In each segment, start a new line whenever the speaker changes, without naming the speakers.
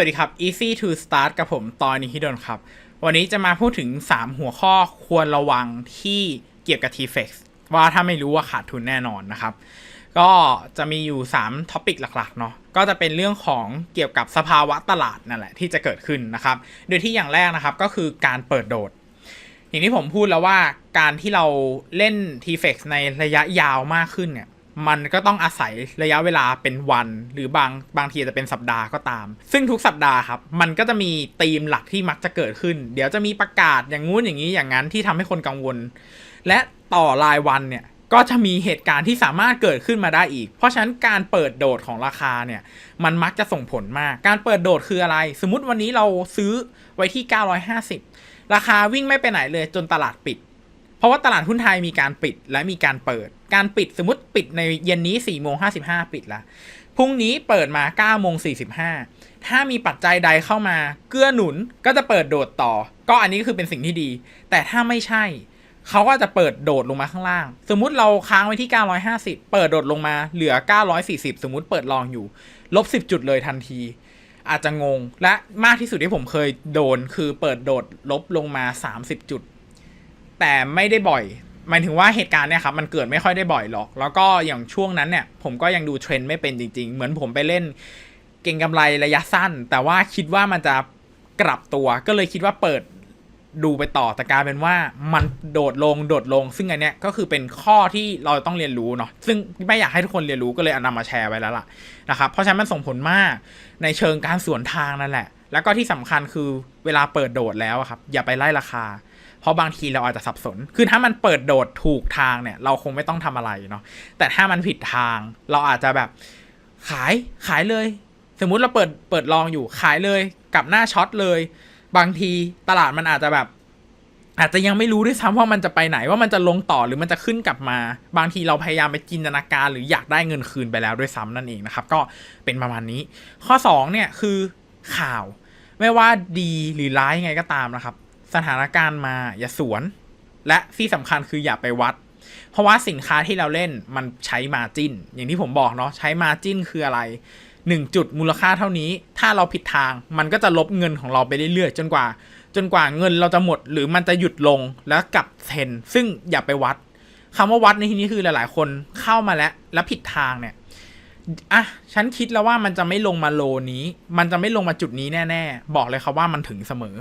วัสดีครับ Easy to Start กับผมตอนนี้ฮิดนครับ วันนี้จะมาพูดถึง 3 หัวข้อควรระวังที่เกี่ยวกับ TFX ว่าถ้าไม่รู้ว่าขาดทุนแน่นอนนะครับ ก็จะมีอยู่ 3 ท็อปิกหลักๆเนาะก็จะเป็นเรื่องของเกี่ยวกับสภาวะตลาดนั่นแหละที่จะเกิดขึ้นนะครับ โดยที่อย่างแรกนะครับก็คือการเปิดโดด อย่างที่ผมพูดแล้วว่าการที่เราเล่น TFX ในระยะยาวมากขึ้นเนี่ย มันก็ต้องอาศัยระยะเวลาเป็นวัน หรือบางบางทีจะเป็นสัปดาห์ก็ตาม ซึ่งทุกสัปดาห์ครับ มันก็จะมีธีมหลักที่มักจะเกิดขึ้น เดี๋ยวจะมีประกาศอย่างงู้นอย่างนี้อย่างนั้นที่ทำให้คนกังวล และต่อรายวันเนี่ยก็จะมีเหตุการณ์ที่สามารถเกิดขึ้นมาได้อีก เพราะฉะนั้นการเปิดโดดของราคาเนี่ย มันมักจะส่งผลมาก การเปิดโดดคืออะไร สมมติวันนี้เราซื้อไว้ที่ 950 ราคาวิ่งไม่ไปไหนเลยจนตลาดปิด เพราะว่าตลาดหุ้นไทยมีการปิดและมีการเปิด การปิดสมมติปิดในเย็นนี้4โมง55ปิดละพรุ่งนี้เปิดมา9โมง45ถ้ามีปัจจัยใดเข้ามา เกื้อหนุนก็จะเปิดโดดต่อ ก็อันนี้ก็คือเป็นสิ่งที่ดี แต่ถ้าไม่ใช่ เขาก็จะเปิดโดดลงมาข้างล่าง สมมุติเราค้างไว้ที่ 950 เปิดโดดลงมาเหลือ 940 สมมุติเปิดลองอยู่ ลบ 10 จุดเลยทันที อาจจะงง และมากที่สุดที่ผมเคยโดนคือเปิดโดดลบลงมา 30 จุด แต่ไม่ได้บ่อย หมายถึงว่าเหตุการณ์เนี่ยครับมันเกิดไม่ค่อยได้บ่อยหรอก แล้วก็อย่างช่วงนั้นเนี่ยผมก็ยังดูเทรนด์ไม่เป็นจริง ๆ เหมือนผมไปเล่นเก่งกำไรระยะสั้น แต่ว่าคิดว่ามันจะกลับตัวก็เลยคิดว่าเปิดดูไปต่อแต่กลายเป็นว่ามันโดดลงโดดลง ซึ่งอันเนี้ยก็คือเป็นข้อที่เราต้องเรียนรู้เนาะซึ่งไม่อยากให้ทุกคนเรียนรู้ก็เลยเอานำมาแชร์ไว้แล้วล่ะนะครับเพราะฉะนั้นมันส่งผลมากในเชิงการสวนทางนั่นแหละ แล้วก็ที่สำคัญคือเวลาเปิดโดดแล้วครับอย่าไปไล่ราคา ราะบางทีเราอาจจะสับสน คือถ้ามันเปิดโดดถูกทางเนี่ย เราคงไม่ต้องทำอะไรเนาะ แต่ถ้ามันผิดทาง เราอาจจะแบบขายขายเลย สมมุติเราเปิดเปิดลองอยู่ขายเลยกับหน้าช็อตเลย บางทีตลาดมันอาจจะแบบ อาจจะยังไม่รู้ด้วยซ้ำว่ามันจะไปไหนว่ามันจะลงต่อหรือมันจะขึ้นกลับมา บางทีเราพยายามไปจินตนาการ หรืออยากได้เงินคืนไปแล้วด้วยซ้ำนั่นเองนะครับ ก็เป็นประมาณนี้ ข้อ2เนี่ยคือข่าว ไม่ว่าดีหรือร้ายยังไงก็ตามนะครับ สถานการณ์มาอย่าสวน และที่สำคัญคืออย่าไปวัด เพราะว่าสินค้าที่เราเล่นมันใช้มาจิ้น อย่างที่ผมบอกเนาะใช้มาจิ้นคืออะไร 1 จุดมูลค่าเท่านี้ ถ้าเราผิดทางมันก็จะลบเงินของเราไปเรื่อยๆจนกว่า จนกว่าเงินเราจะหมด หรือมันจะหยุดลงแล้วกลับเทนซึ่งอย่าไปวัดคำว่าวัดในที่นี้คือหลายๆ คนเข้ามาแล้วแล้วผิดทางเนี่ย อะ ฉันคิดแล้วว่ามันจะไม่ลงมาโลนี้ มันจะไม่ลงมาจุดนี้แน่ ๆ บอกเลยครับว่ามันถึงเสมอ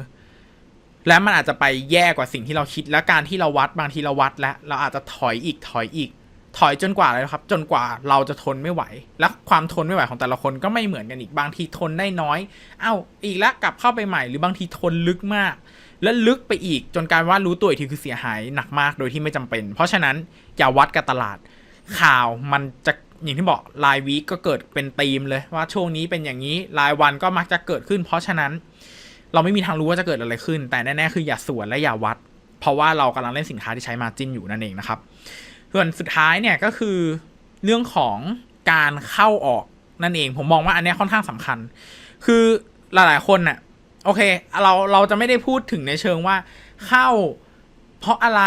และมันอาจจะไปแย่กว่าสิ่งที่เราคิด และการที่เราวัดบางทีเราวัดแล้วเราอาจจะถอยอีกถอยอีก ถอยจนกว่าเลยครับ จนกว่าเราจะทนไม่ไหว และความทนไม่ไหวของแต่ละคนก็ไม่เหมือนกันอีกบางทีทนได้น้อย เอ้าอีกแล้วกลับเข้าไปใหม่ หรือบางทีทนลึกมาก และลึกไปอีกจนการว่ารู้ตัวอีกทีคือเสียหายหนักมากโดยที่ไม่จำเป็น เพราะฉะนั้นอย่าวัดกับตลาด ข่าวมันจะอย่างที่บอกรายวีก็เกิดเป็นธีมเลยว่าช่วงนี้เป็นอย่างนี้รายวันก็มักจะเกิดขึ้น เพราะฉะนั้น เราไม่มีทางรู้ว่าจะเกิดอะไรขึ้น แต่แน่ๆคืออย่าสวนและอย่าวัด เพราะว่าเรากำลังเล่นสินค้าที่ใช้มาจิ้นอยู่นั่นเองนะครับ ส่วนสุดท้ายเนี่ยก็คือเรื่องของการเข้าออกนั่นเอง ผมมองว่าอันนี้ค่อนข้างสำคัญ คือหลายๆคนน่ะโอเค เราเราจะไม่ได้พูดถึงในเชิงว่าเข้าเพราะอะไร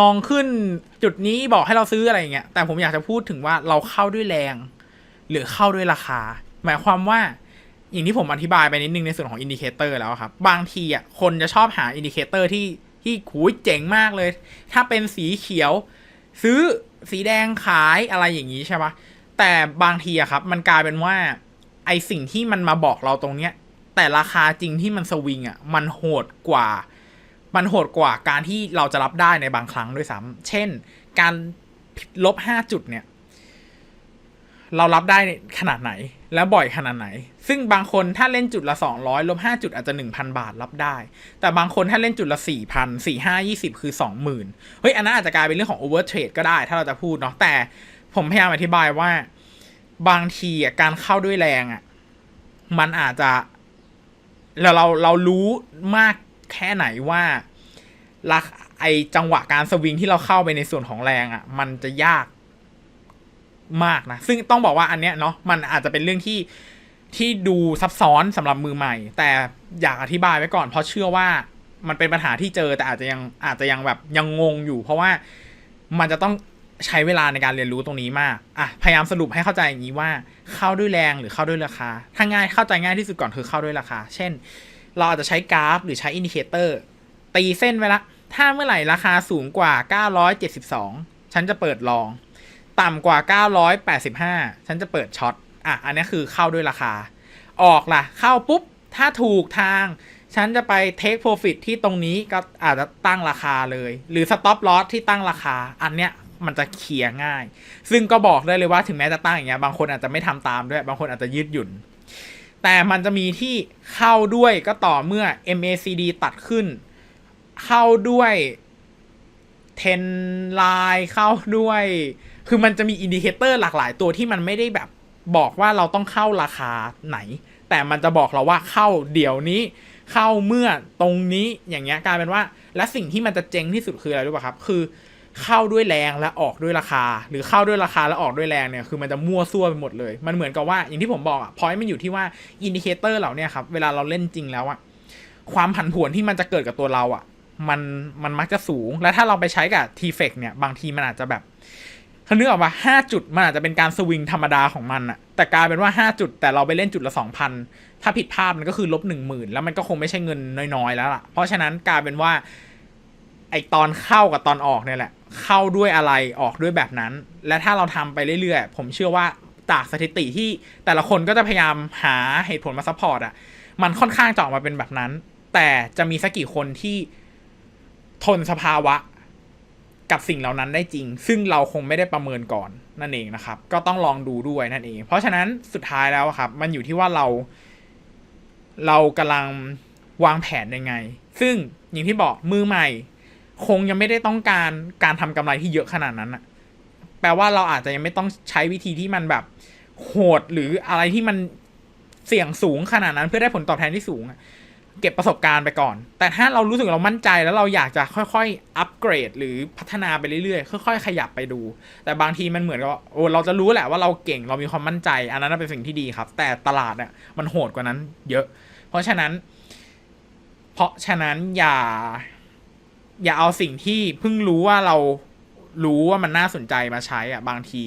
มองขึ้นจุดนี้บอกให้เราซื้ออะไรอย่างเงี้ยแต่ผมอยากจะพูดถึงว่าเราเข้าด้วยแรง หรือเข้าด้วยราคา หมายความว่า อย่างที่ผมอธิบายไปนิดนึงในส่วนของอินดิเคเตอร์แล้วครับ บางทีอะคนจะชอบหาอินดิเคเตอร์ที่ที่หูยเจ๋งมากเลย ถ้าเป็นสีเขียว ซื้อสีแดงขายอะไรอย่างนี้ใช่ปะแต่บางทีอะครับ มันกลายเป็นว่า ไอสิ่งที่มันมาบอกเราตรงเนี้ย แต่ราคาจริงที่มันสวิงอะมันโหดกว่า มันโหดกว่าการที่เราจะรับได้ในบางครั้งด้วยซ้ำเช่น การลบห้าจุดเนี่ย เรารับได้ขนาดไหน แล้วบ่อยขนาดไหน ซึ่งบางคนถ้าเล่นจุดละ 200ลบ5จุดอาจจะ 1,000 บาทรับได้ แต่บางคนถ้าเล่นจุดละ 4,000 4 5 20 คือ 20,000เฮ้ยอันนั้นอาจจะกลายเป็นเรื่องของ over trade ก็ได้ ถ้าเราจะพูดเนาะแต่ผมพยายามอธิบายว่าบางทีการเข้าด้วยแรงอะมันอาจจะเราเราเรารู้มากแค่ไหนว่าลักไอจังหวะการสวิงที่เราเข้าไปในส่วนของแรงอะ มันจะยาก มากนะ ซึ่งต้องบอกว่าอันเนี้ยเนาะมันอาจจะเป็นเรื่องที่ที่ดูซับซ้อนสำหรับมือใหม่ แต่อยากอธิบายไว้ก่อน เพราะเชื่อว่ามันเป็นปัญหาที่เจอแต่อาจจะยังอาจจะยังแบบยังงงอยู่ เพราะว่ามันจะต้องใช้เวลาในการเรียนรู้ตรงนี้มากอะพยายามสรุปให้เข้าใจอย่างนี้ว่าเข้าด้วยแรงหรือเข้าด้วยราคา ถ้าง่ายเข้าใจง่ายที่สุดก่อนคือเข้าด้วยราคา เช่น เราอาจจะใช้กราฟหรือใช้อินดิเคเตอร์ตีเส้นไว้ละ ถ้าเมื่อไหร่ราคาสูงกว่า 972 ฉันจะเปิดลอง ต่ำกว่า 985 ฉันจะเปิดช็อต อะ อันนี้คือเข้าด้วยราคา ออกล่ะ เข้าปุ๊บ ถ้าถูกทาง ฉันจะไป take profit ที่ตรงนี้ก็อาจจะตั้งราคาเลย หรือ stop loss ที่ตั้งราคา อันเนี้ยมันจะเคลียร์ง่าย ซึ่งก็บอกได้เลยว่าถึงแม้จะตั้งอย่างเงี้ย บางคนอาจจะไม่ทำตามด้วย บางคนอาจจะยืดหยุ่น แต่มันจะมีที่เข้าด้วยก็ต่อเมื่อ MACD ตัดขึ้น เข้าด้วยเทนไลน์เข้าด้วย คือมันจะมีอินดิเคเตอร์หลากหลายตัวที่มันไม่ได้แบบบอกว่าเราต้องเข้าราคาไหน แต่มันจะบอกเราว่าเข้าเดี๋ยวนี้ เข้าเมื่อตรงนี้อย่างเงี้ยกลายเป็นว่า และสิ่งที่มันจะเจ๊งที่สุดคืออะไรรู้ป่ะครับ คือเข้าด้วยแรงและออกด้วยราคา หรือเข้าด้วยราคาแล้วออกด้วยแรงเนี่ยคือมันจะมั่วซั่วไปหมดเลย มันเหมือนกับว่าอย่างที่ผมบอกอะพอยต์มันอยู่ที่ว่าอินดิเคเตอร์เหล่านี้ครับเวลาเราเล่นจริงแล้วอะความผันผวนที่มันจะเกิดกับตัวเราอะมันมันมักจะสูง และถ้าเราไปใช้กับ t f e c เนี่ยบางทีมันอาจจะแบบ ถ้านึกออกว่าห้าจุดมันอาจจะเป็นการสวิงธรรมดาของมันอะแต่กลายเป็นว่าห้าจุดแต่เราไปเล่นจุดละสองพันถ้าผิดพลาดมันก็คือลบหนึ่งหมื่นแล้วมันก็คงไม่ใช่เงินน้อยๆแล้วล่ะ เพราะฉะนั้นกลายเป็นว่า ไอตอนเข้ากับตอนออกเนี่ยแหละ เข้าด้วยอะไรออกด้วยแบบนั้น และถ้าเราทำไปเรื่อยๆ ผมเชื่อว่าจากสถิติที่แต่ละคนก็จะพยายามหาเหตุผลมาซัพพอร์ตอะมันค่อนข้างจะออกมาเป็นแบบนั้น แต่จะมีสักกี่คนที่ทนสภาวะ กับสิ่งเหล่านั้นได้จริง ซึ่งเราคงไม่ได้ประเมินก่อนนั่นเองนะครับ ก็ต้องลองดูด้วยนั่นเอง เพราะฉะนั้นสุดท้ายแล้วครับ มันอยู่ที่ว่าเรา เรากำลังวางแผนยังไง ซึ่งอย่างที่บอกมือใหม่ คงยังไม่ได้ต้องการการทำกำไรที่เยอะขนาดนั้นอะแปลว่าเราอาจจะยังไม่ต้องใช้วิธีที่มันแบบโหดหรืออะไรที่มันเสี่ยงสูงขนาดนั้นเพื่อได้ผลตอบแทนที่สูงอะ เก็บประสบการณ์ไปก่อน แต่ถ้าเรารู้สึกเรามั่นใจแล้วเราอยากจะค่อยๆ อัปเกรด หรือพัฒนาไปเรื่อยๆ ค่อย ๆ ขยับไปดู แต่บางทีมันเหมือนกับโอ้เราจะรู้แหละว่าเราเก่งเรามีความมั่นใจ อันนั้นเป็นสิ่งที่ดีครับ แต่ตลาดเนี่ยมันโหดกว่านั้นเยอะ เพราะฉะนั้น เพราะฉะนั้นอย่า อย่าเอาสิ่งที่เพิ่งรู้ว่าเรารู้ว่ามันน่าสนใจมาใช้อะบางที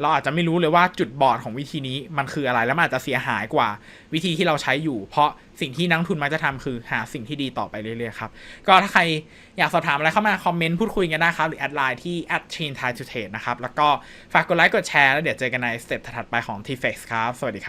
เราอาจจะไม่รู้เลยว่าจุดบอดของวิธีนี้มันคืออะไรแล้วมันอาจจะเสียหายกว่าวิธีที่เราใช้อยู่ เพราะสิ่งที่นักทุนมักจะทำคือหาสิ่งที่ดีต่อไปเรื่อยๆครับก็ถ้าใครอยากสอบถามอะไรเข้ามาคอมเมนต์พูดคุยกันได้ครับ หรือแอดไลน์ที่ @chain thai to trade นะครับแล้วก็ฝากกดไลค์กดแชร์แล้วเดี๋ยวเจอกันในสเต็ปถัดไปของ t f e x ครับ สวัสดีครับ